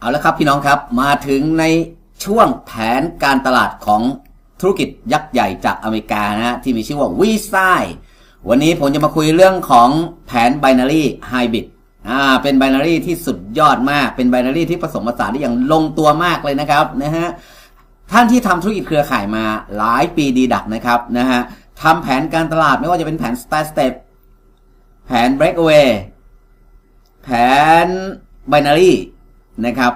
เอาละครับพี่น้องครับมาถึงในช่วงแผนการตลาดของธุรกิจยักษ์ใหญ่จากอเมริกานะฮะที่มีชื่อว่าวีซายวันนี้ผมจะมาคุยเรื่องของแผน binary hybrid อ่าเป็น binary ที่สุดยอดมากเป็น binary ที่ผสมผสานได้อย่างลงตัวมากเลยนะครับนะฮะท่านที่ทำธุรกิจเครือข่ายมาหลายปีดีดักนะครับนะฮะทำแผนการตลาดไม่ว่าจะเป็นแผน Star step แผน breakaway แผน binary นะครับ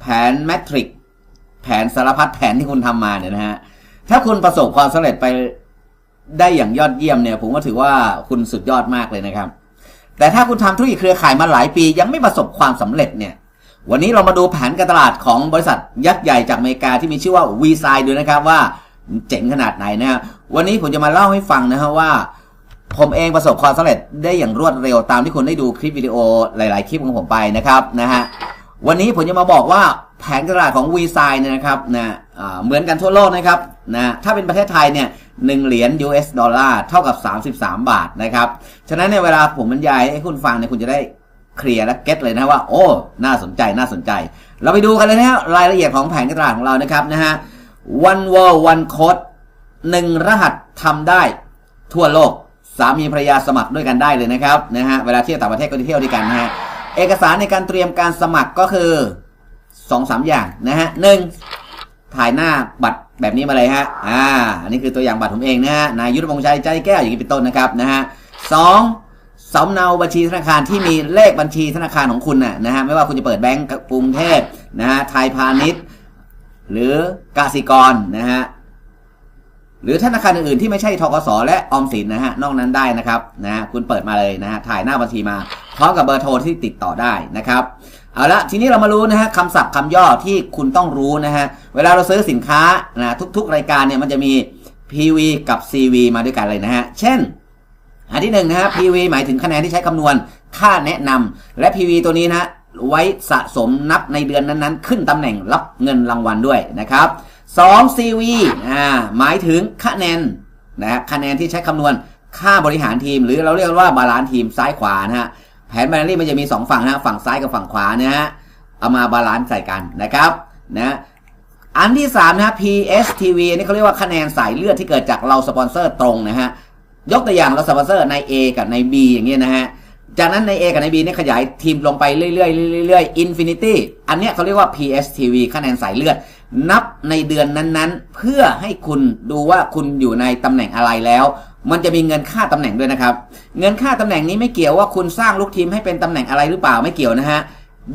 แผนแมทริกแผนสารพัดแผนที่คุณทำมาเนี่ยนะฮะถ้าคุณประสบความสำเร็จไปได้อย่างยอดเยี่ยมเนี่ย ผมก็ถือว่าคุณสุดยอดมากเลยนะครับ แต่ถ้าคุณทำธุรกิจเครือข่ายมาหลายปี ยังไม่ประสบความสำเร็จเนี่ย วันนี้เรามาดูแผนการตลาดของบริษัทยักษ์ใหญ่จากอเมริกาที่มีชื่อว่า v ีไซดูนะครับว่าเจ๋งขนาดไหนนะฮะวันนี้ผมจะมาเล่าให้ฟังนะฮะว่า ผมเองประสบความสำเร็จได้อย่างรวดเร็วตามที่คุณได้ดูคลิปวิดีโอหลาย ๆ คลิปของผมไปนะครับนะฮะ วันนี้ผมจะมาบอกว่าแผนกรตลาดของ v ีไซเนี่ยนะครับนะอ่าเหมือนกันทั่วโลกนะครับนะถ้าเป็นประเทศไทยเนี่ยหนึ่งเหรียญ US ดอลลาร์เท่ากับ 33 บาทนะครับ ฉะนั้นในเวลาผมบรรยายให้คุณฟังเนี่ยคุณจะได้เคลียร์และเก็ตเลยนะว่า โอ้ น่าสนใจน่าสนใจ เราไปดูกันเลยนะรายละเอียดของแผนกรตลาดของเรานะครับนะฮะ one world one code หนึ่งรหัสทำได้ทั่วโลก สามีภรรยาสมัครด้วยกันได้เลยนะครับนะฮะเวลาเที่ยวต่างประเทศก็เที่ยวด้วยกันนะฮะ เอกสารในการเตรียมการสมัครก็คือสองสามอย่างนะฮะหนึ่งถ่ายหน้าบัตรแบบนี้มาเลยฮะ อ่า อันนี้คือตัวอย่างบัตรผมเองนะฮะ นายยุทธพงษ์ชัยใจแก้วอย่างนี้เป็นต้นนะครับนะฮะสองสำเนาบัญชีธนาคารที่มีเลขบัญชีธนาคารของคุณน่ะนะฮะ ไม่ว่าคุณจะเปิดแบงก์กรุงเทพนะฮะ ไทยพาณิชย์ หรือกสิกรนะฮะ หรือธนาคารอื่นๆที่ไม่ใช่ทกสและออมสินนะฮะ นอกนั้นได้นะครับนะฮะคุณเปิดมาเลยนะฮะ ถ่ายหน้าบัญชีมา พร้อมกับเบอร์โทรที่ติดต่อได้นะครับเอาละทีนี้เรามารู้นะฮะคำศัพท์คำย่อที่คุณต้องรู้นะฮะเวลาเราซื้อสินค้านะทุกๆ รายการเนี่ยมันจะมี PV กับ CV มาด้วยกันเลยนะฮะเช่น อันที่หนึ่งนะฮะ PV หมายถึงคะแนนที่ใช้คำนวณค่าแนะนำและ PV ตัวนี้นะไว้สะสมนับในเดือนนั้นๆ ขึ้นตำแหน่งรับเงินรางวัลด้วยนะครับ 2 CV อ่าหมายถึงคะแนนนะฮะคะแนนที่ใช้คำนวณค่าบริหารทีม หรือเราเรียกว่าบาลานซ์ทีมซ้ายขวานะฮะ แผนบาลานซ์มันจะมี 2 ฝั่งนะฝั่งซ้ายกับฝั่งขวานะฮะเอามาบาลานซ์ใส่กันนะครับนะอันที่3นะ PSTV นนี่เขาเรียกว่าคะแนนสายเลือดที่เกิดจากเราสปอนเซอร์ตรงนะฮะยกตัวอย่างเราสปอนเซอร์ใน A กับใน B อย่างเงี้ยนะฮะจากนั้นใน A กับใน B เนี่ยขยายทีมลงไปเรื่อยๆเรื่อยๆ Infinity อันเนี้ยเขาเรียกว่า PSTV คะแนนสายเลือด นับในเดือนนั้นๆ เพื่อให้คุณดูว่าคุณอยู่ในตำแหน่งอะไรแล้ว มันจะมีเงินค่าตำแหน่งด้วยนะครับ เงินค่าตำแหน่งนี้ไม่เกี่ยวว่าคุณสร้างลูกทีมให้เป็นตำแหน่งอะไรหรือเปล่าไม่เกี่ยวนะฮะ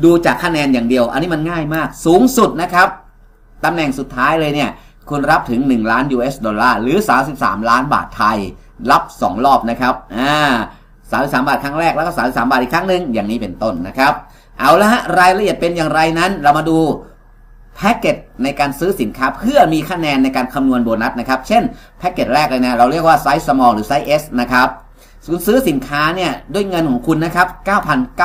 ดูจากคะแนนอย่างเดียว อันนี้มันง่ายมาก สูงสุดนะครับตำแหน่งสุดท้ายเลยเนี่ยคุณรับถึง 1 ล้าน US ดอลลาร์หรือ 33 ล้านบาทไทย รับ 2 รอบนะครับอ่า33 บาทครั้งแรกแล้วก็ 33 บาทอีกครั้งหนึ่งอย่างนี้เป็นต้นนะครับ เอาละฮะรายละเอียดเป็นอย่างไรนั้น เรามาดู แพ็กเกจในการซื้อสินค้าเพื่อมีคะแนนในการคำนวณโบนัสนะครับ เช่นแพ็กเกจแรกเลยนะ เราเรียกว่าไซส์ small หรือไซส์ S นะครับคุณซื้อสินค้าเนี่ยด้วยเงินของคุณนะครับ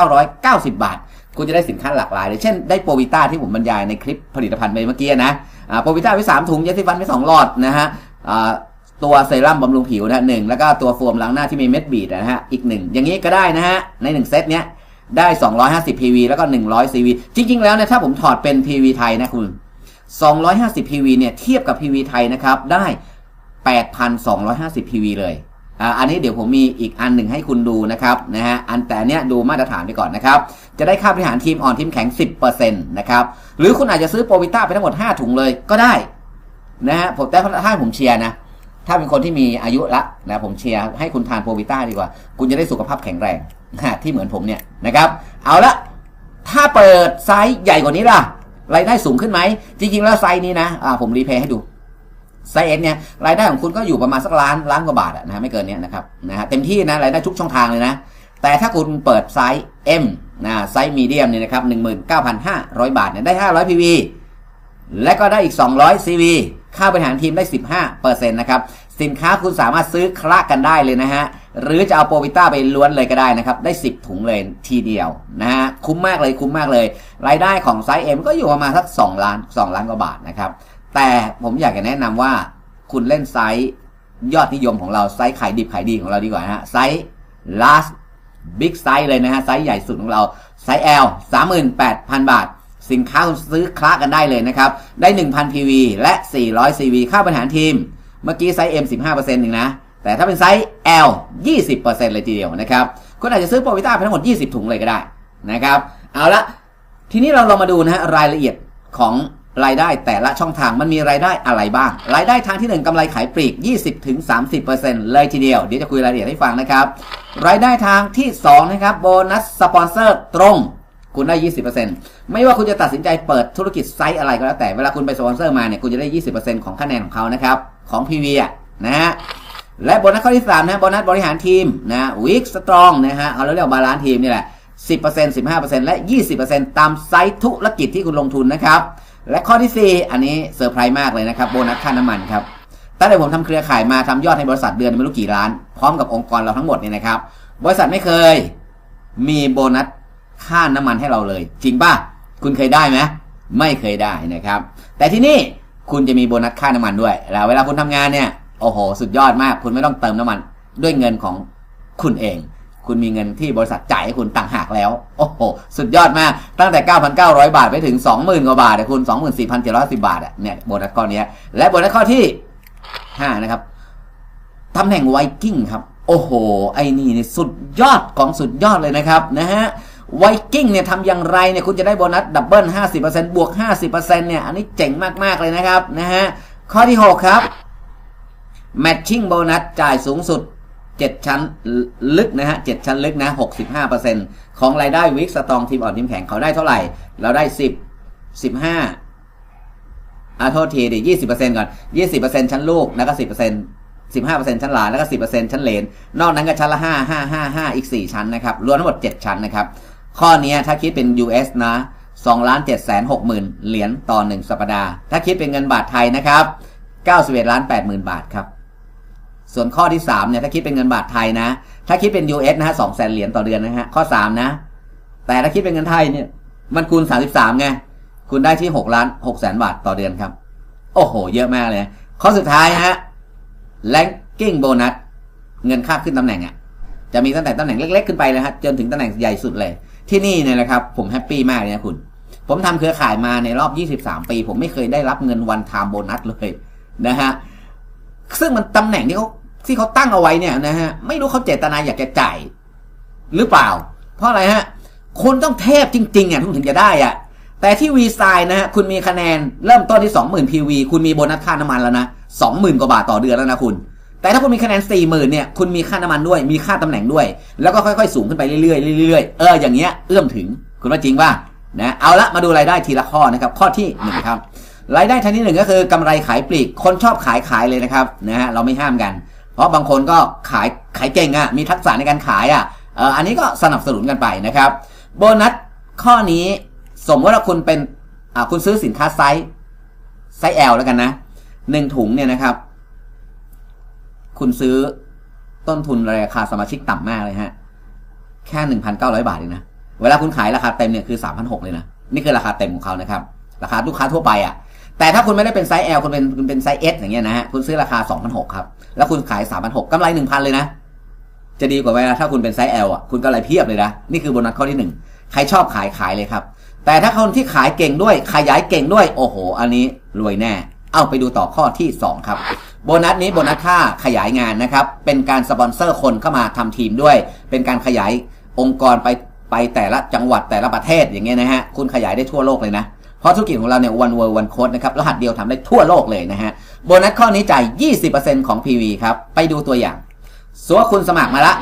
9,990 บาท คุณจะได้สินค้าหลากหลายเลยเช่นได้โปรวิต้าที่ผมบรรยายในคลิปผลิตภัณฑ์ไปเมื่อกี้นะโปรวิต้าไปสามถุงยาสีฟันไปสองหลอดนะฮะตัวเซรั่มบำรุงผิวนะหนึ่งแล้วก็ตัวโฟมล้างหน้าที่มีเม็ดบีดนะฮะอีกหนึ่งอย่างนี้ก็ได้นะฮะในหนึ่งเซตเนี้ย ได้ 250 PV แล้วก็ 100 CV จริง ๆ แล้วเนี่ยถ้าผมถอดเป็น PV ไทยนะคุณ 250 PV เนี่ยเทียบกับ PV ไทยนะครับ ได้ 8,250 PV เลยอันนี้เดี๋ยวผมมีอีกอันหนึ่งให้คุณดูนะครับนะฮะอันแต่เนี้ยดูมาตรฐานไปก่อนนะครับ จะได้ค่าบริหารทีมอ่อนทีมแข็ง 10%นะครับหรือคุณอาจจะซื้อโปรวิต้าไปทั้งหมด 5 ถุงเลยก็ได้นะฮะผมแต่ถ้าผมเชียร์นะถ้าเป็นคนที่มีอายุละนะผมเชียร์ให้คุณทานโปรวิต้าดีกว่า คุณจะได้สุขภาพแข็งแรง ที่เหมือนผมเนี่ยนะครับ เอาละถ้าเปิดไซส์ใหญ่กว่านี้ล่ะรายได้สูงขึ้นไหม จริงๆ แล้วไซส์นี้นะอ่าผมรีเพย์ให้ดูไซส์เอเนี่ยรายได้ของคุณก็อยู่ประมาณสักล้านล้านกว่าบาทนะฮะไม่เกินเนี้ยนะครับนะฮะเต็มที่นะรายได้ทุกช่องทางเลยนะ แต่ถ้าคุณเปิดไซส์ M นะไซส์มีเดียมเนี่ยนะครับ19,500 บาทเนี่ยได้ 500 PV และก็ได้อีก 200 CV ค่าบริหารทีมได้ 15%นะครับ สินค้าคุณสามารถซื้อคละกันได้เลยนะฮะ หรือจะเอาโปรวิต้าไปล้วนเลยก็ได้นะครับ ได้ 10 ถุงเลยทีเดียวนะฮะ คุ้มมากเลยคุ้มมากเลย รายได้ของไซส์ M ก็อยู่ประมาณสัก 2 ล้าน 2 ล้านกว่าบาทนะครับ แต่ผมอยากจะแนะนำว่าคุณเล่นไซส์ยอดนิยมของเราไซส์ขายดิบขายดีของเราดีกว่านะฮะไซส์ last บิ๊กไซส์เลยนะฮะไซส์ใหญ่สุดของเราไซส์ L 38,000 บาท สินค้าคุณซื้อคละกันได้เลยนะครับ ได้ 1,000 PV และ 400 CV ค่าบริหารทีม เมื่อกี้ไซส์ M 15%เองนะ แต่ถ้าเป็นไซส์ L 20%เลยทีเดียวนะครับคุณอาจจะซื้อโปรวิต้าไปทั้งหมด 20 ถุงเลยก็ได้นะครับ เอาละทีนี้เราลองมาดูนะฮะรายละเอียดของรายได้แต่ละช่องทางมันมีรายได้อะไรบ้าง รายได้ทางที่ 1กำไรขายปลีก 20-30%เลยทีเดียว เดี๋ยวจะคุยรายละเอียดให้ฟังนะครับ รายได้ทางที่ 2 นะครับโบนัสสปอนเซอร์ตรง คุณได้ 20%ไม่ว่าคุณจะตัดสินใจเปิดธุรกิจไซต์อะไรก็แล้วแต่เวลาคุณไปสปอนเซอร์มาเนี่ยคุณจะได้ 20%ของคะแนนของเขานะครับ ของ PV อะนะฮะและโบนัสข้อที่3นะโบนัสบริหารทีมนะวิกสตรองนะฮะเขาเรียกว่าบาลานซ์ทีมนี่แหละ10% 15%และ 20%ตามไซต์ธุรกิจที่คุณลงทุนนะครับ และข้อที่ 4 อันนี้เซอร์ไพรส์มากเลยนะครับ โบนัสค่าน้ำมันครับ ตั้งแต่ผมทำเครือข่ายมาทำยอดให้บริษัทเดือนไม่รู้กี่ล้าน พร้อมกับองค์กรเราทั้งหมดเนี่ยนะครับ บริษัทไม่เคยมีโบนัสค่าน้ำมันให้เราเลย จริงป่ะ คุณเคยได้ไหมไม่เคยได้นะครับ แต่ที่นี่ คุณจะมีโบนัสค่าน้ำมันด้วยแล้วเวลาคุณทำงานเนี่ยโอ้โห สุดยอดมาก คุณไม่ต้องเติมน้ำมันด้วยเงินของคุณเอง คุณมีเงินที่บริษัทจ่ายให้คุณต่างหากแล้ว โอ้โห สุดยอดมาก ตั้งแต่ 9,900 บาทไปถึง 20,000 กว่าบาทเนี่ยคุณ 24,710 บาทอะเนี่ยโบนัสก้อนนี้และโบนัสข้อที่ 5 นะครับตำแหน่งไวกิ้งครับ โอ้โห ไอ้นี่นี่สุดยอดของสุดยอดเลยนะครับนะฮะ ไวกิ้งเนี่ยทำอย่างไรเนี่ยคุณจะได้โบนัสดับเบิล50%บวก 50%เนี่ยอันนี้เจ๋งมากๆเลยนะครับนะฮะข้อที่ 6 ครับแมทชิ่งโบนัสจ่ายสูงสุด 7 ชั้นลึกนะฮะ 7 ชั้นลึกนะ 65%ของรายได้วิกสตองทีมอ่อนทีมแข็งเขาได้เท่าไหร่ เราได้ 10 15อาโทษทีดิ20%ก่อน20%ชั้นลูก แล้วก็10% 15%ชั้นหลาน แล้วก็10%ชั้นเลน นอกนั้นก็ชั้นละ5 5 5 5อีก4ชั้นนะครับ รวมทั้งหมด7ชั้นนะครับ ข้อนี้ถ้าคิดเป็น US นะ2ล้าน7 6 0 0 0เหรียญต่อ 1 สัปดาห์ ถ้าคิดเป็นเงินบาทไทยนะครับ91ล้าน8 0,000 บาทครับ ส่วนข้อที่3เนี่ยถ้าคิดเป็นเงินบาทไทยนะ ถ้าคิดเป็น US นะฮะ2แสนเหรียญต่อเดือนนะฮะข้อ 3 นะ แต่ถ้าคิดเป็นเงินไทยเนี่ยมันคูณ 33ไงคุณได้ที่6ล้าน6แสนบาทต่อเดือนครับ โอ้โห เยอะมากเลย ข้อสุดท้ายฮะ ranking bonus เงินค่าขึ้นตำแหน่งอะจะมีตั้งแต่ตำแหน่งเล็ก ๆ ขึ้นไปเลยฮะจนถึงตำแหน่งใหญ่สุดเลย ที่นี่เนี่ยนะครับ ผมแฮปปี้มากเลยนะคุณ ผมทำเครือข่ายมาในรอบ 23 ปี ผมไม่เคยได้รับเงินวันไทม์โบนัสเลยนะฮะซึ่งมันตำแหน่งที่เขาที่เขาตั้งเอาไว้เนี่ยนะฮะไม่รู้เขาเจตนาอยากจะจ่ายหรือเปล่า เพราะอะไรฮะคนต้องเทพจริงๆอะถึงจะได้อะแต่ที่วีไซน์นะฮะคุณมีคะแนนเริ่มต้นที่ 20,000 PV คุณมีโบนัสค่าน้ำมันแล้วนะ20,000 กว่าบาทต่อเดือนแล้วนะคุณ แต่ถ้าคุณมีคะแนน40,000เนี่ยคุณมีค่าน้ำมันด้วย มีค่าตำแหน่งด้วย แล้วก็ค่อยๆ สูงขึ้นไปเรื่อยๆเรื่อยๆเอออย่างเงี้ยเอื้อมถึงคุณว่าจริงป่ะนะเอาละมาดูรายได้ทีละข้อนะครับ ข้อที่หนึ่งครับรายได้ทางที่หนึ่งก็คือกำไรขายปลีกคนชอบขายขายเลยนะครับนะฮะเราไม่ห้ามกัน เพราะบางคนก็ขายขายเก่งอะ่ะมีทักษะในการขายอะ่ะเอออันนี้ก็สนับสนุนกันไปนะครับ โบนัสข้อนี้สมมติว่าคุณเป็นอ่าคุณซื้อสินค้าไซส์ไซส์ L แล้วกันนะหนึ่งถุงเนี่ยนะครับ คุณซื้อต้นทุนราคาสมาชิกต่ำมากเลยฮะ แค่หนึ่งพันเก้าร้อยบาทเองนะ เวลาคุณขายราคาเต็มเนี่ยคือสามพันหกเลยนะ นี่คือราคาเต็มของเขานะครับ ราคาลูกค้าทั่วไปอะ่ะ แต่ถ้าคุณไม่ได้เป็นไซส์ L คุณเป็นคุณเป็นไซส์ S อย่างเงี้ยนะฮะ คุณซื้อราคาสองพันหกครับ แล้วคุณขายสามพันหกกำไรหนึ่งพันเลยนะ จะดีกว่าเวลาถ้าคุณเป็นไซส์ L อะ คุณก็ไรเพียบเลยนะ นี่คือโบนัสข้อที่หนึ่งใครชอบขายขายเลยครับ แต่ถ้าคนที่ขายเก่งด้วยขยายเก่งด้วย โอ้โห อันนี้รวยแน่ เอาไปดูต่อข้อที่2ครับ โบนัสนี้โบนัสค่าขยายงานนะครับ เป็นการสปอนเซอร์คนเข้ามาทำทีมด้วย เป็นการขยายองค์กรไปไปแต่ละจังหวัดแต่ละประเทศอย่างเงี้ยนะฮะ คุณขยายได้ทั่วโลกเลยนะ เพราะธุรกิจของเราเนี่ย one world one code นะครับรหัสเดียวทำได้ทั่วโลกเลยนะฮะ โบนัสข้อนี้จ่าย 20%ของ PV ครับ ไปดูตัวอย่างสมมติว่าคุณสมัครมาละ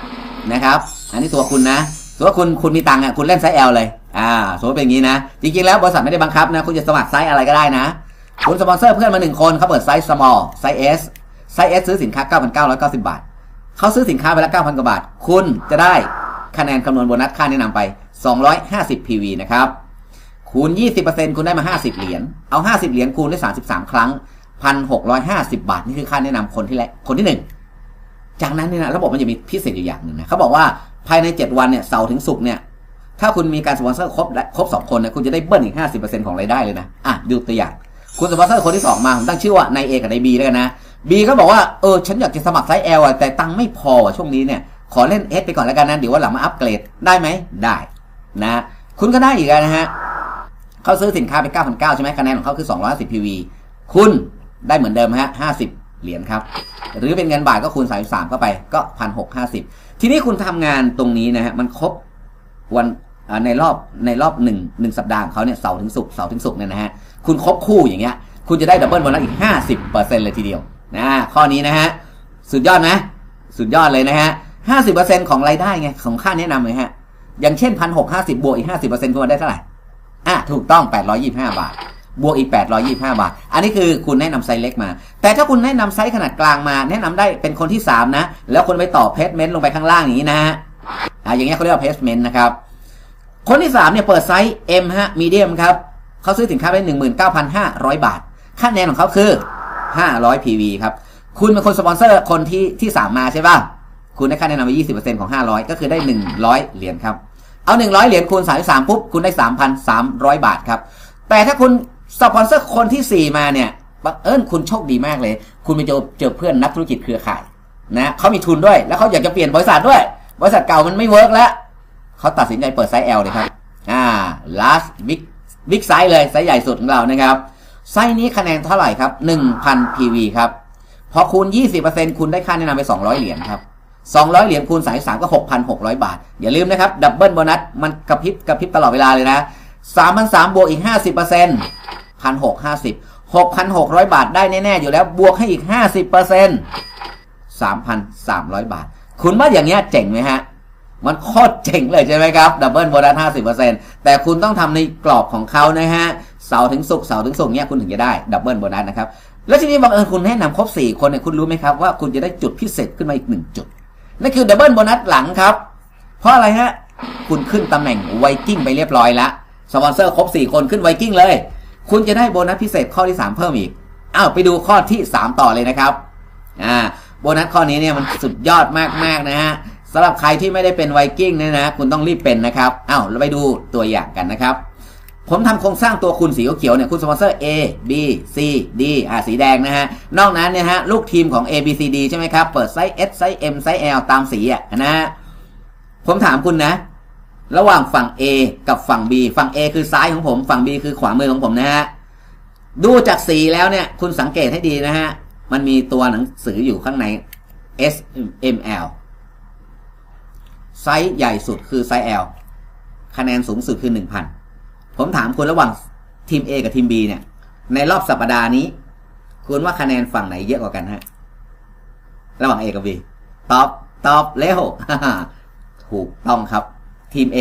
นะครับ อันนี้ตัวคุณนะสมมติว่าคุณคุณมีตังค์อะคุณเล่นไซส์ L เลย อ่าสมมติเป็นอย่างนี้นะ จริงๆแล้วบริษัทไม่ได้บังคับนะ คุณจะสมัครไซส์อะไรก็ได้นะ คุณสปอนเซอร์เพื่อนมาหนึ่งคนเขาเปิดไซส์ small ไซส์ S ไซส์ S ซื้อสินค้า 9,990 บาท เขาซื้อสินค้าไปแล้ว9,000 กว่าบาท คุณจะได้คะแนนคำนวณโบนัสค่าแนะนำไป 250 PV นะครับ คูณ 20%คุณได้มา 50 เหรียญ เอา 50 เหรียญคูณได้ 33 ครั้ง 1,650 บาท นี่คือค่าแนะนำคนที่แรกคนที่หนึ่งจากนั้นเนี่ยนะระบบมันจะมีพิเศษอยู่อย่างหนึ่งนะเขาบอกว่าภายใน 7 วันเนี่ยเสาร์ถึงศุกร์เนี่ยถ้าคุณมีการสปอนเซอร์ครบครบ2คนเนี่ยคุณจะได้เบิ้ลอีก 50%ของรายได้เลยนะอะดูตัวอย่าง คุณสปอนเซอร์คนที่2มาผมตั้งชื่อว่านายเอกับนายบีแล้วกันนะบีก็บอกว่าเออฉันอยากจะสมัครไซส์ L อะแต่ตังค์ไม่พออะช่วงนี้เนี่ยขอเล่น S ไปก่อนแล้วกันนะเดี๋ยวว่าหลังมาอัปเกรดได้ไหมได้นะคุณก็ได้อีกนะฮะเขาซื้อสินค้าไป 9,900 ใช่ไหมคะแนนของเขาคือ 250 PV คุณได้เหมือนเดิมฮะ 50 เหรียญครับ หรือเป็นเงินบาทก็คูณ 33 เข้าไปก็ 1,650 ทีนี้คุณทำงานตรงนี้นะฮะ มันครบวันในรอบในรอบหนึ่งหนึ่งสัปดาห์ของเขาเนี่ยเสาร์ถึงศุกร์เสาร์ถึงศุกร์เนี่ยนะฮะ คุณครบคู่อย่างเงี้ย คุณจะได้ดับเบิลโบนัสอีก 50%เลยทีเดียวนะข้อนี้นะฮะ สุดยอดไหมสุดยอดเลยนะฮะ 50%ของรายได้ไง ของค่าแนะนำเลยฮะ อย่างเช่น1,650บวกอีก50%คุณได้เท่าไหร่อะถูกต้อง825บาท บวกอีก825บาท อันนี้คือคุณแนะนำไซส์เล็กมา แต่ถ้าคุณแนะนำไซส์ขนาดกลางมา แนะนำได้เป็นคนที่3นะ แล้วคนไปต่อเพจเมนต์ลงไปข้างล่างอย่างนี้นะฮะอะอย่างเงี้ยเขาเรียกว่าเพจเมนต์นะครับคนที่3เนี่ยเปิดไซส์ M ฮะมีเดียมครับ เขาซื้อสินค้าไป19,500 บาท ค่าแนนของเขาคือ 500 PV ครับ คุณเป็นคนสปอนเซอร์คนที่ที่3มาใช่ป่ะ คุณได้ค่าแนะนำไป20%ของ 500 ก็คือได้ 100 เหรียญครับ เอา 100 เหรียญคูณ 33 ปุ๊บ คุณได้ 3,300 บาทครับ แต่ถ้าคุณสปอนเซอร์คนที่ 4 มาเนี่ยบังเอิญคุณโชคดีมากเลย คุณไปเจอเจอเพื่อนนักธุรกิจเครือข่ายนะเขามีทุนด้วย แล้วเขาอยากจะเปลี่ยนบริษัทด้วย บริษัทเก่ามันไม่เวิร์กแล้ว เขาตัดสินใจเปิดไซส์ L เลยครับ อ่า last big big size เลยไซส์ใหญ่สุดของเรานะครับ ไซส์นี้คะแนนเท่าไหร่ครับ 1,000 PV ครับพอคูณ 20%คุณได้ค่าแนะนำไป 200 เหรียญครับ 200 เหรียญคูณ33ก็ 6,600 บาท อย่าลืมนะครับดับเบิลโบนัสมันกระพริบกระพริบตลอดเวลาเลยนะ3,300บวกอีก 50% 1,650 6,600 บาทได้แน่ ๆ อยู่แล้วบวกให้อีก 50% 3,300 บาท คุณว่าอย่างเงี้ยเจ๋งไหมฮะ มันโคตรเจ๋งเลยใช่ไหมครับดับเบิลโบนัส50%แต่คุณต้องทำในกรอบของเขานะฮะเสาร์ถึงศุกร์เสาร์ถึงศุกร์เนี้ยคุณถึงจะได้ดับเบิลโบนัสนะครับ แล้วทีนี้บังเอิญคุณแนะนำครบ4คนเนี่ยคุณรู้ไหมครับว่าคุณจะได้จุดพิเศษขึ้นมาอีก1จุดนั่นคือดับเบิลโบนัสหลังครับ เพราะอะไรฮะคุณขึ้นตำแหน่งไวกิ้งไปเรียบร้อยแล้วสปอนเซอร์ครบ4คนขึ้นไวกิ้งเลย คุณจะได้โบนัสพิเศษข้อที่3เพิ่มอีกอ้าวไปดูข้อที่3ต่อเลยนะครับอ่าโบนัสข้อนี้เนี่ยมันสุดยอดมากๆนะฮะ สำหรับใครที่ไม่ได้เป็นไวกิ้งเนี่ยนะ คุณต้องรีบเป็นนะครับอ้าวเราไปดูตัวอย่างกันนะครับ ผมทำโครงสร้างตัวคุณสีเขียวเนี่ยคุณสปอนเซอร์ A B C D อ่าสีแดงนะฮะ นอกนั้นเนี่ยฮะลูกทีมของ A B C D ใช่ไหมครับ เปิดไซส์ S ไซส์ M ไซส์ L ตามสีอะนะฮะผมถามคุณนะ ระหว่างฝั่ง A กับฝั่ง B ฝั่ง A คือซ้ายของผมฝั่ง B คือขวามือของผมนะฮะดูจากสีแล้วเนี่ย คุณสังเกตให้ดีนะฮะ มันมีตัวหนังสืออยู่ข้างใน S M L ไซส์ใหญ่สุดคือไซส์ L คะแนนสูงสุดคือ 1,000 ผมถามคุณระหว่างทีม A กับทีม B เนี่ย ในรอบสัปดาห์นี้ คุณว่าคะแนนฝั่งไหนเยอะกว่ากันฮะ ระหว่าง A กับ B ตอบ ตอบเร็วถูกต้องครับ ทีม A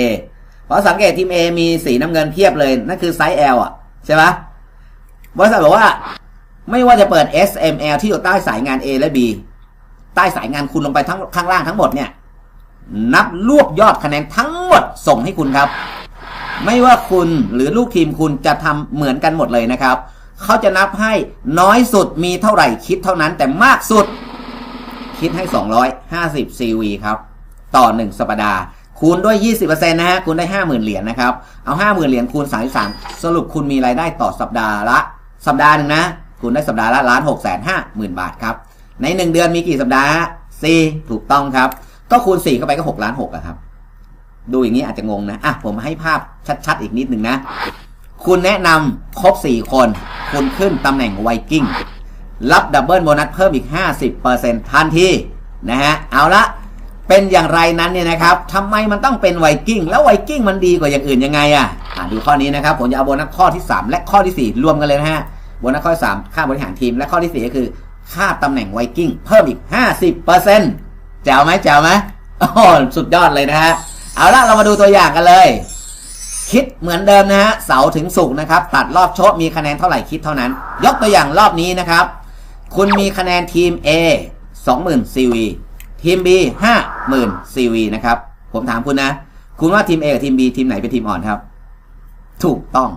เพราะสังเกตทีม A มีสีน้ำเงินเพียบเลย นั่นคือไซส์ L อะ ใช่ไหมบริษัทบอกว่า ไม่ว่าจะเปิด S M L ที่อยู่ใต้สายงาน A และ B ใต้สายงานคุณลงไปทั้งข้างล่างทั้งหมดเนี่ย นับรวบยอดคะแนนทั้งหมดส่งให้คุณครับ ไม่ว่าคุณหรือลูกทีมคุณจะทำเหมือนกันหมดเลยนะครับ เขาจะนับให้น้อยสุดมีเท่าไหร่คิดเท่านั้นแต่มากสุด คิดให้ 250 CV ครับ ต่อ 1 สัปดาห์คูณด้วย 20%นะฮะคูณได้ 50,000 เหรียญนะครับ เอา 50,000 เหรียญคูณ 33 สรุปคุณมีรายได้ต่อสัปดาห์ละ สัปดาห์หนึ่งนะ คุณได้สัปดาห์ละล้าน6 5 0 0 0 0บาทครับ ใน 1 เดือนมีกี่สัปดาห์ฮะ4ถูกต้องครับ ก็คูณ4เข้าไปก็6ล้าน6อะครับ ดูอย่างนี้อาจจะงงนะอะผมให้ภาพชัดๆอีกนิดหนึ่งนะ คุณแนะนำครบ4คน คุณขึ้นตำแหน่งไวกิ้งรับดับเบิลโบนัสเพิ่มอีก 50%ทันทีนะฮะเอาละเป็นอย่างไรนั้นเนี่ยนะครับทำไมมันต้องเป็นไวกิ้งแล้วไวกิ้งมันดีกว่าอย่างอื่นยังไงอะอ่าดูข้อนี้นะครับ ผมจะเอาโบนัสข้อที่ 3 และข้อที่ 4 รวมกันเลยนะฮะโบนัสข้อที่3ค่าบริหารทีมและข้อที่ 4 ก็คือ ค่าตำแหน่งไวกิ้งเพิ่มอีก 50% แจ๋วไหมแจ๋วไหมโอ้สุดยอดเลยนะฮะ เอาละเรามาดูตัวอย่างกันเลย คิดเหมือนเดิมนะฮะ เสาถึงศุกนะครับ ตัดรอบโชคมีคะแนนเท่าไหร่คิดเท่านั้น ยกตัวอย่างรอบนี้นะครับ คุณมีคะแนนทีม A 20,000 CV ทีม B 50,000 CV นะครับ ผมถามคุณนะ คุณว่าทีม A กับทีม B ทีมไหนเป็นทีมอ่อนครับ ถูกต้อง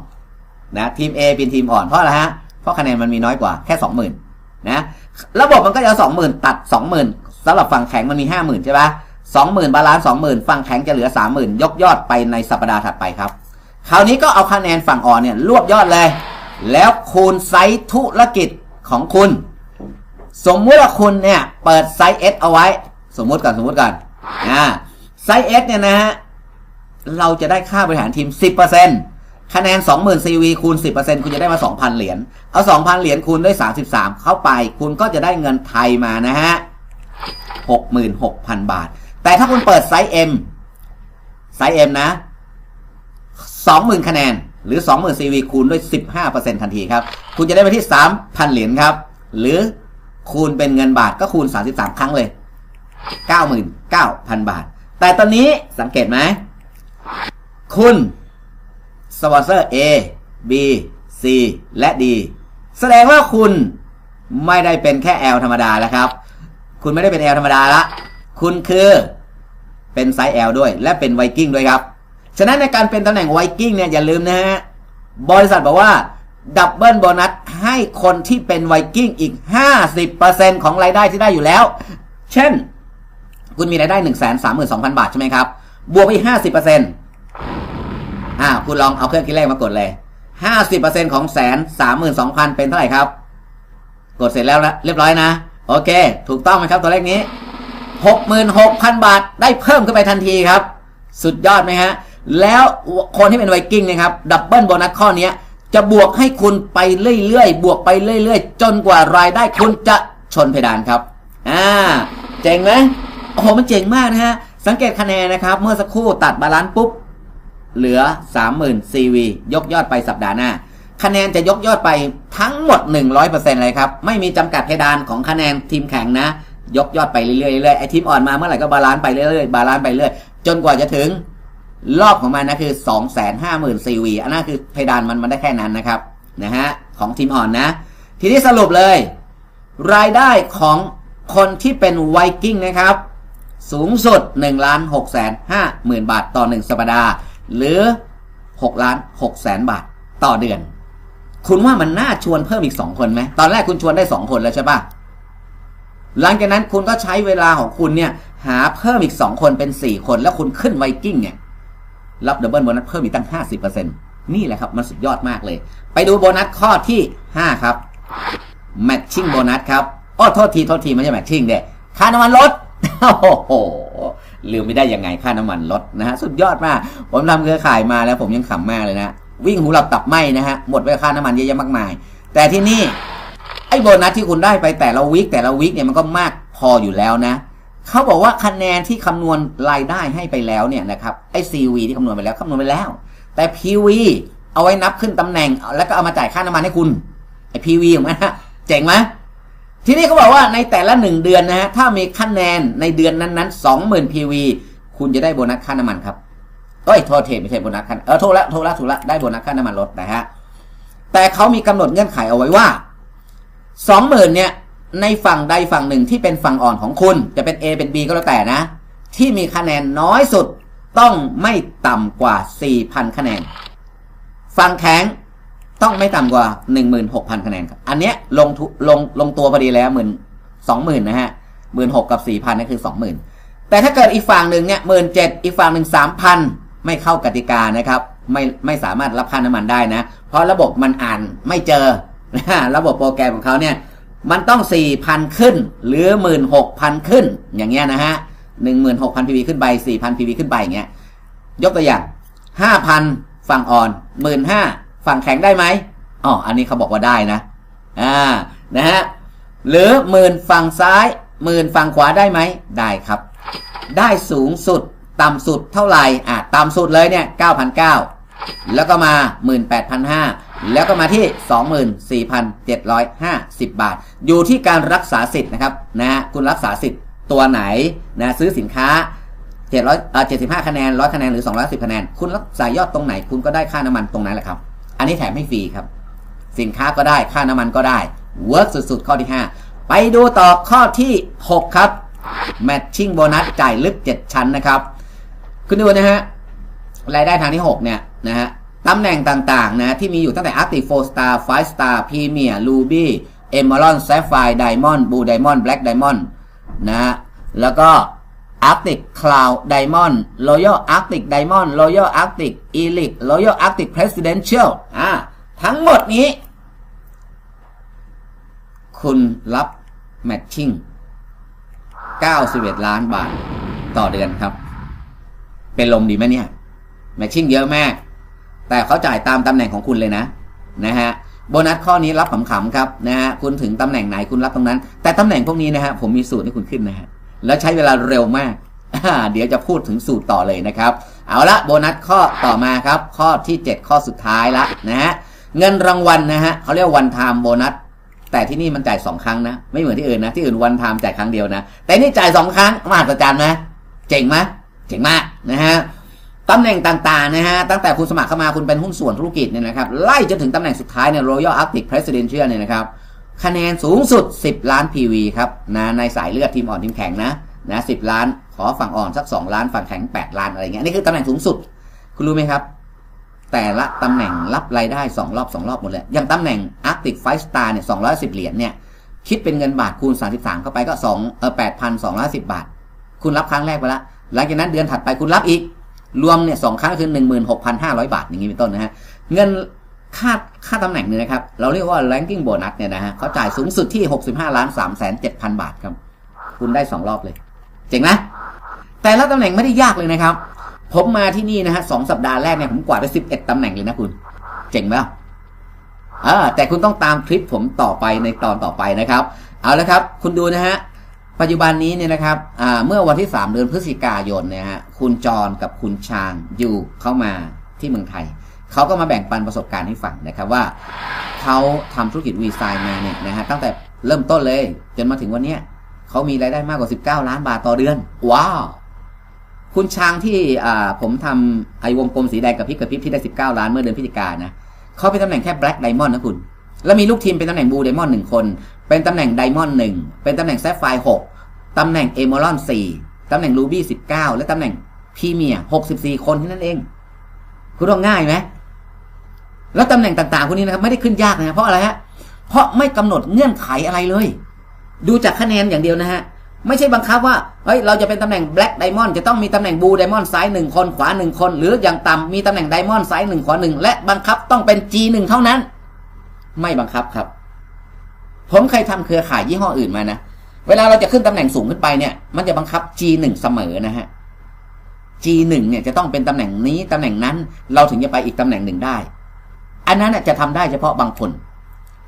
นะทีม A เป็นทีมอ่อนเพราะอะไรฮะ เพราะคะแนนมันมีน้อยกว่าแค่ 20,000นะ ระบบมันก็จะเอา20,000 ตัด 20,000 สำหรับฝั่งแข็งมันมี50,000ใช่ปะ20,000บาลานซ์20,000ฝั่งแข็งจะเหลือ30,000ยกยอดไปในสัปดาห์ถัดไปครับ คราวนี้ก็เอาคะแนนฝั่งอ่อนเนี่ยรวบยอดเลย แล้วคูณไซส์ธุรกิจของคุณ สมมุติว่าคุณเนี่ยเปิดไซส์ S เอาไว้ สมมุติก่อนสมมุติก่อนอ่าไซส์ S เนี่ยนะฮะเราจะได้ค่าบริหารทีม 10%คะแนน 20,000 CV คูณ 10%คุณจะได้มา 2,000 เหรียญ เอา 2,000 เหรียญคูณด้วย 33 เข้าไป คุณก็จะได้เงินไทยมานะฮะ 66,000 บาท แต่ถ้าคุณเปิดไซส์ M ไซส์ M นะ 20,000 คะแนน หรือ 20,000 CV คูณด้วย 15%ทันทีครับ คุณจะได้ไปที่ 3,000 เหรียญครับ หรือคูณเป็นเงินบาทก็คูณ 33 ครั้งเลย 99,000 บาท แต่ตอนนี้สังเกตไหม คุณสปอนเซอร์ A B C และ D แสดงว่าคุณไม่ได้เป็นแค่ L ธรรมดาแล้วครับ คุณไม่ได้เป็น L ธรรมดาละ คุณคือเป็นไซส์ L ด้วย และเป็นไวกิ้งด้วยครับ ฉะนั้นในการเป็นตำแหน่งไวกิ้งเนี่ยอย่าลืมนะฮะ บริษัทบอกว่าดับเบิลโบนัสให้คนที่เป็นไวกิ้งอีก 50%ของรายได้ที่ได้อยู่แล้ว เช่น คุณมีรายได้ 1 3 2 0 0 0 บาทใช่ไหมครับ บวกไป50%อ่า คุณลองเอาเครื่องคิดเลขมากดเลย 50%ของแสนสามหมื่นสองพันเป็นเท่าไหร่ครับ กดเสร็จแล้วนะเรียบร้อยนะ โอเค ถูกต้องไหมครับตัวเลขนี้ 66,000 บาทได้เพิ่มขึ้นไปทันทีครับ สุดยอดไหมฮะ แล้วคนที่เป็นไวกิ้งนะครับดับเบิลโบนัสข้อนี้จะบวกให้คุณไปเรื่อยๆ บวกไปเรื่อยๆ จนกว่ารายได้คุณจะชนเพดานครับ อ่า เจ๋งไหมโอ้โห มันเจ๋งมากนะฮะ สังเกตคะแนนนะครับ เมื่อสักครู่ตัดบาลานซ์ปุ๊บ เหลือ 30,000 CV ยกยอดไปสัปดาห์หน้า คะแนนจะยกยอดไปทั้งหมด 100%เลยครับ ไม่มีจำกัดเพดานของคะแนนทีมแข่งนะ ยกยอดไปเรื่อยๆเรื่อยไอ้ทีมอ่อนมาเมื่อไหร่ก็บาลานซ์ไปเรื่อยๆบาลานซ์ไปเรื่อยจนกว่าจะถึงรอบของมันนะคือ 250,000 CV อันนั้นคือเพดานมันมันได้แค่นั้นนะครับนะฮะของทีมอ่อนนะ ทีนี้สรุปเลย รายได้ของคนที่เป็นไวกิ้งนะครับ สูงสุด1ล้าน6แสน5หมื่นบาทต่อ 1 สัปดาห์ หรือ6ล้าน6แสนบาทต่อเดือน คุณว่ามันน่าชวนเพิ่มอีก2คนไหมตอนแรกคุณชวนได้2คนแล้วใช่ปะหลังจากนั้นคุณก็ใช้เวลาของคุณเนี่ย หาเพิ่มอีก2คนเป็น4คน แล้วคุณขึ้นไวกิ้งเนี่ยรับดับเบิลโบนัสเพิ่มอีกตั้ง50%นี่แหละครับ มันสุดยอดมากเลย ไปดูโบนัสข้อที่5ครับแมทชิ่งโบนัสครับอ้อโทษทีโทษทีไม่ใช่แมทชิ่งเด็ค่าน้ำมันลดโอ้โหลืมไม่ได้ยังไงค่าน้ำมันลดนะฮะสุดยอดมาก ผมทำเครือข่ายมาแล้วผมยังขำมากเลยนะ วิ่งหูหลับตับไหมนะฮะหมดไปค่าน้ำมันเยอะแยะมากมาย แต่ที่นี่ไอ้โบนัสที่คุณได้ไปแต่ละวีคแต่ละวีคเนี่ยมันก็มากพออยู่แล้วนะเขาบอกว่าคะแนนที่คำนวณรายได้ให้ไปแล้วเนี่ยนะครับไอ้ CV ที่คำนวณไปแล้วคำนวณไปแล้ว แต่ PV เอาไว้นับขึ้นตำแหน่ง แล้วก็เอามาจ่ายค่าน้ำมันให้คุณไอ้ PV ของมันฮะเจ๋งไหมทีนี้เขาบอกว่าในแต่ละหนึ่งเดือนนะฮะถ้ามีคะแนนในเดือนนั้นๆสองหมื่น PV คุณจะได้โบนัสค่าน้ำมันครับ เอ้ยโทษเทไม่ใช่โบนัสค่าเออโทษละโทษละถูกละได้โบนัสค่าน้ำมันลดนะฮะแต่เขามีกำหนดเงื่อนไขเอาไว้ว่าสองหมื่นเนี่ยในฝั่งใดฝั่งหนึ่งที่เป็นฝั่งอ่อนของคุณ จะเป็น A เป็น B ก็แล้วแต่นะ ที่มีคะแนนน้อยสุดต้องไม่ต่ำกว่า 4,000 คะแนน ฝั่งแข็งต้องไม่ต่ำกว่า 16,000 คะแนนครับอันเนี้ยลงลงลงตัวพอดีแล้วหมื่นสองหมื่นนะฮะหมื่นหกกับสี่พันนั่นคือสองหมื่นแต่ถ้าเกิดอีกฝั่งหนึ่งเนี่ยหมื่นเจ็ดอีกฝั่งหนึ่งสามพัน ไม่เข้ากติกานะครับ ไม่ไม่สามารถรับค่าน้ำมันได้นะ เพราะระบบมันอ่านไม่เจอระบบโปรแกรมของเขาเนี่ยมันต้อง 4,000 ขึ้น หรือ 16,000 ขึ้น อย่างเงี้ยนะฮะ 16,000 PV ขึ้นไป 4,000 PV ขึ้นไปอย่างเงี้ย ยกตัวอย่าง 5,000 ฝั่งอ่อน 15,000 ฝั่งแข็งได้ไหมอ๋อ อันนี้เขาบอกว่าได้นะ อ่า นะฮะ หรือหมื่นฝั่งซ้ายหมื่นฝั่งขวาได้ไหม ได้ครับ ได้สูงสุด ต่ำสุดเท่าไหร่อะต่ำสุดเลยเนี่ย9,900แล้วก็มา 18,500 แล้วก็มาที่ 24,750 บาท อยู่ที่การรักษาสิทธิ์นะครับนะฮะคุณรักษาสิทธิ์ตัวไหนนะซื้อสินค้า700อ่า75 คะแนน 100 คะแนน หรือ 210 คะแนน คุณรักษายอดตรงไหน คุณก็ได้ค่าน้ำมันตรงนั้นแหละครับ อันนี้แถมให้ฟรีครับ สินค้าก็ได้ ค่าน้ำมันก็ได้ เวิร์กสุดๆ ข้อที่ 5 ไปดูต่อข้อที่ 6 ครับ matching โบนัสจ่ายลึก 7 ชั้นนะครับ คุณดูนะฮะรายได้ทางที่ 6 เนี่ยนะฮะตำแหน่งต่างๆนะที่มีอยู่ตั้งแต่ Arctic 4 Star 5 Star Premier Ruby Emerald Sapphire Diamond Blue Diamond Black Diamond นะฮะแล้วก็ Arctic Cloud Diamond Royal Arctic Diamond Royal Arctic Elite Royal Arctic Presidential อ่าทั้งหมดนี้ คุณรับ Matching 91 ล้านบาทต่อเดือนครับ เป็นลมดีไหมเนี่ยแมทชิ่งเยอะมาก แต่เขาจ่ายตามตำแหน่งของคุณเลยนะนะฮะโบนัสข้อนี้รับขำๆครับนะฮะคุณถึงตำแหน่งไหนคุณรับตรงนั้น แต่ตำแหน่งพวกนี้นะฮะผมมีสูตรให้คุณขึ้นนะฮะแล้วใช้เวลาเร็วมาก เดี๋ยวจะพูดถึงสูตรต่อเลยนะครับ เอาละโบนัสข้อต่อมาครับ ข้อที่ 7 ข้อสุดท้ายละนะฮะเงินรางวัลนะฮะเขาเรียกวันไทม์โบนัสแต่ที่นี่มันจ่ายสองครั้งนะ ไม่เหมือนที่อื่นนะที่อื่นวันไทม์จ่ายครั้งเดียวนะ แต่นี่จ่ายสองครั้งมหัศจรรย์ไหมเจ๋งไหม เจ๋งมากนะฮะตำแหน่งต่างๆนะฮะตั้งแต่คุณสมัครเข้ามาคุณเป็นหุ้นส่วนธุรกิจเนี่ยนะครับไล่จนถึงตำแหน่งสุดท้ายเนี่ย Royal Arctic Presidential เนี่ยนะครับคะแนนสูงสุด 10 ล้าน PV ครับนะในสายเลือดทีมอ่อนทีมแข็งนะนะ10ล้าน ขอฝั่งอ่อนสัก 2 ล้านฝั่งแข็ง 8 ล้านอะไรเงี้ยนี่คือตำแหน่งสูงสุด คุณรู้ไหมครับ แต่ละตำแหน่งรับรายได้ 2 รอบ 2 รอบหมดเลยอย่างตำแหน่ง Arctic Five Star เนี่ย210 เหรียญเนี่ยคิดเป็นเงินบาทคูณ 33 เข้าไปก็2เออ8,210 บาท คุณรับครั้งแรกไปละ หลังจากนั้นเดือนถัดไปคุณรับอีก รวมเนี่ยสองครั้งคือ16,500บาทอย่างนี้เป็นต้นนะฮะเงินค่าค่าตำแหน่งเนี่ยนะครับ เราเรียกว่า ranking bonus เนี่ยนะฮะเขาจ่ายสูงสุดที่65ล้าน3แสน7,000บาทครับ คุณได้2รอบเลย เจ๋งนะ แต่ละตำแหน่งไม่ได้ยากเลยนะครับ ผมมาที่นี่นะฮะสองสัปดาห์แรกเนี่ยผมกวาดไป11ตำแหน่งเลยนะคุณ เจ๋งไหมอ่าแต่คุณต้องตามคลิปผมต่อไปในตอนต่อไปนะครับ เอาละครับ คุณดูนะฮะ ปัจจุบันนี้เนี่ยนะครับเมื่อวันที่ 3 เดือนพฤศจิกายนเนี่ยฮะคุณจรกับคุณชางอยู่เข้ามาที่เมืองไทย เขาก็มาแบ่งปันประสบการณ์ให้ฟังนะครับว่า เขาทำธุรกิจวีไซน์มาเนี่ยนะฮะตั้งแต่เริ่มต้นเลย จนมาถึงวันนี้เขามีรายได้มากกว่า 19 ล้านบาทต่อเดือน ว้าว คุณช้างที่ผมทำไอวงกลมสีแดงกับพริบกับพริบที่ได้ 19 ล้านเมื่อเดือนพฤศจิกายนนะเขาเป็นตำแหน่งแค่ Black Diamond นะคุณแล้วมีลูกทีมเป็นตำแหน่ง Blue Diamond หนึ่งคน เป็นตำแหน่ง Diamond หนึ่งเป็นตำแหน่ง Sapphire หกตำแหน่ง Emerald สี่ตำแหน่ง Ruby 19และตำแหน่ง Premier 64คนแค่นั้นเอง คุณว่าง่ายไหมแล้วตำแหน่งต่างๆพวกนี้นะครับไม่ได้ขึ้นยากนะเพราะอะไรฮะเพราะไม่กำหนดเงื่อนไขอะไรเลย ดูจากคะแนนอย่างเดียวนะฮะไม่ใช่บังคับว่าเฮ้ยเราจะเป็นตำแหน่ง Black Diamond จะต้องมีตำแหน่ง Blue Diamond ซ้ายหนึ่งคนขวาหนึ่งคน หรืออย่างต่ำมีตำแหน่ง Diamond ซ้ายหนึ่งขวาหนึ่งและบังคับต้องเป็น G หนึ่งเท่านั้น ไม่บังคับครับ ผมเคยทำเครือข่ายยี่ห้ออื่นมานะ เวลาเราจะขึ้นตำแหน่งสูงขึ้นไปเนี่ย มันจะบังคับ G หนึ่งเสมอนะฮะ G หนึ่งเนี่ยจะต้องเป็นตำแหน่งนี้ตำแหน่งนั้น เราถึงจะไปอีกตำแหน่งหนึ่งได้ อันนั้นน่ะจะทำได้เฉพาะบางคน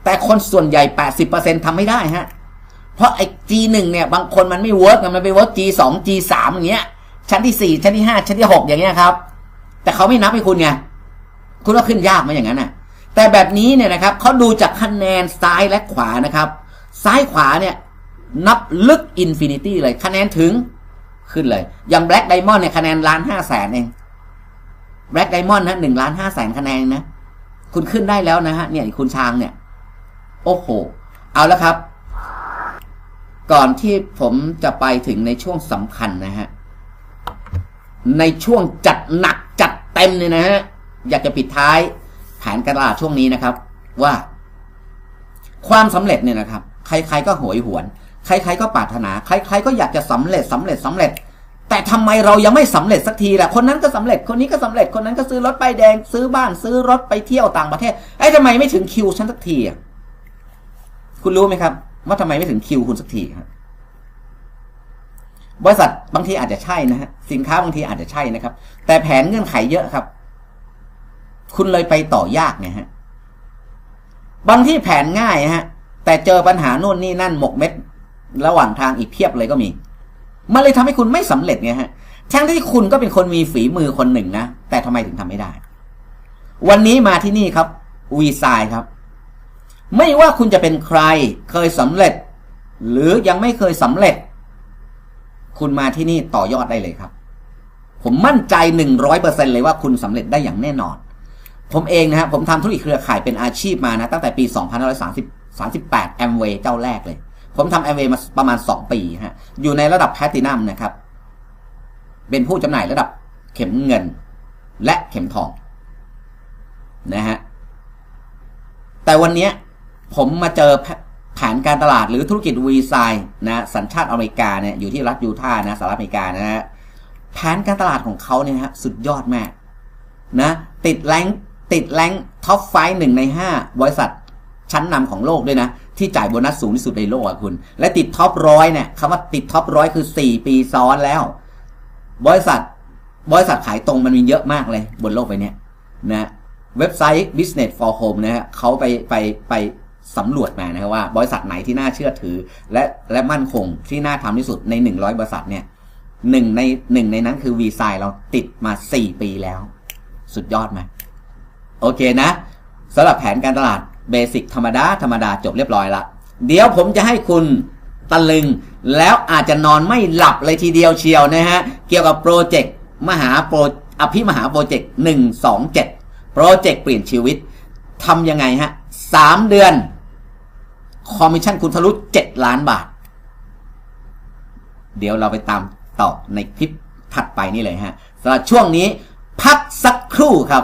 แต่คนส่วนใหญ่ 80%ทำไม่ได้ฮะ เพราะไอ้ G1 เนี่ยบางคนมันไม่เวิร์กมันไปเวิร์ก G2 G3 อย่างเงี้ย ชั้นที่ 4 ชั้นที่ 5 ชั้นที่ 6 อย่างเงี้ยครับ แต่เขาไม่นับให้คุณไง คุณว่าขึ้นยากไหมอย่างนั้นน่ะ แต่แบบนี้เนี่ยนะครับเขาดูจากคะแนนซ้ายและขวานะครับ ซ้ายขวาเนี่ยนับลึกอินฟินิตี้เลยคะแนนถึงขึ้นเลย อย่าง Black Diamond เนี่ยคะแนนล้านห้าแสนเอง Black Diamond นะหนึ่งล้านห้าแสนคะแนนนะ คุณขึ้นได้แล้วนะฮะ เนี่ยคุณช้างเนี่ย โอ้โห เอาแล้วครับ ก่อนที่ผมจะไปถึงในช่วงสำคัญนะฮะ ในช่วงจัดหนักจัดเต็มเนี่ยนะฮะ อยากจะปิดท้าย นการตลาดช่วงนี้นะครับ ว่า ความสำเร็จเนี่ยนะครับ ใคร ๆ ก็โหยหวน ใคร ๆ ก็ปรารถนา ใคร ๆ ก็อยากจะสำเร็จสำเร็จสำเร็จ แต่ทำไมเรายังไม่สำเร็จสักทีล่ะคนนั้นก็สำเร็จคนนี้ก็สำเร็จคนนั้นก็ซื้อรถป้ายแดง ซื้อบ้านซื้อรถไปเที่ยวต่างประเทศไอ้ทำไมไม่ถึงคิวฉันสักทีอะคุณรู้ไหมครับ ว่าทำไมไม่ถึงคิวคุณสักทีครับบริษัทบางทีอาจจะใช่นะฮะสินค้าบางทีอาจจะใช่นะครับ แต่แผนเงื่อนไขเยอะครับ คุณเลยไปต่อยากไงฮะ บางที่แผนง่ายฮะ แต่เจอปัญหาโน่นนี่นั่นหมกเม็ด ระหว่างทางอีกเพียบเลยก็มี มันเลยทำให้คุณไม่สำเร็จไงฮะ ทั้งที่คุณก็เป็นคนมีฝีมือคนหนึ่งนะ แต่ทำไมถึงทำไม่ได้ วันนี้มาที่นี่ครับวีไซครับ ไม่ว่าคุณจะเป็นใครเคยสำเร็จ หรือยังไม่เคยสำเร็จ คุณมาที่นี่ต่อยอดได้เลยครับ ผมมั่นใจหนึ่งร้อยเปอร์เซ็นเลยว่าคุณสำเร็จได้อย่างแน่นอน ผมเองนะฮะผมทำธุรกิจเครือข่ายเป็นอาชีพมานะตั้งแต่ปี 2530 38 แอมเวย์เจ้าแรกเลย ผมทำแอมเวย์มาประมาณ 2 ปีฮะอยู่ในระดับแพตินัมนะครับ เป็นผู้จำหน่ายระดับเข็มเงิน และเข็มทองนะฮะแต่วันนี้ผมมาเจอแผนการตลาดหรือธุรกิจวีไซนะสัญชาติอเมริกาเนี่ยอยู่ที่รัฐยูทาห์นะสหรัฐอเมริกานะฮะแผนการตลาดของเขาเนี่ยฮะสุดยอดมากนะติดแรง ติดแรงท็อปไฟหนึ่งในห้าบริษัทชั้นนำของโลกด้วยนะ ที่จ่ายโบนัสสูงที่สุดในโลกอะคุณ และติดท็อปร้อยเนี่ยคำว่าติดท็อปร้อยคือ 4 ปีซ้อนแล้ว บริษัทบริษัทขายตรงมันมีเยอะมากเลยบนโลกใบนี้นะเว็บไซต์ Business for Home นะฮะเขาไปไปไปสำรวจมานะครับว่า บริษัทไหนที่น่าเชื่อถือ และและมั่นคงที่น่าทำที่สุดใน 100 บริษัทเนี่ยหนึ่งในหนึ่งในนั้นคือ v ีไซเราติดมา 4 ปีแล้ว สุดยอดไหม โอเคนะสำหรับแผนการตลาดเบสิกธรรมดาธรรมดาจบเรียบร้อยละ เดี๋ยวผมจะให้คุณตะลึง แล้วอาจจะนอนไม่หลับเลยทีเดียวเชียวนะฮะ เกี่ยวกับโปรเจกต์มหาโปรอภิมหาโปรเจกต์หนึ่งสองเจ็ดโปรเจกต์เปลี่ยนชีวิตทำยังไงฮะสามเดือน คอมมิชชั่นคุณทะลุเจ็ดล้านบาท เดี๋ยวเราไปตามต่อในคลิปถัดไปนี่เลยฮะสำหรับช่วงนี้พักสักครู่ครับ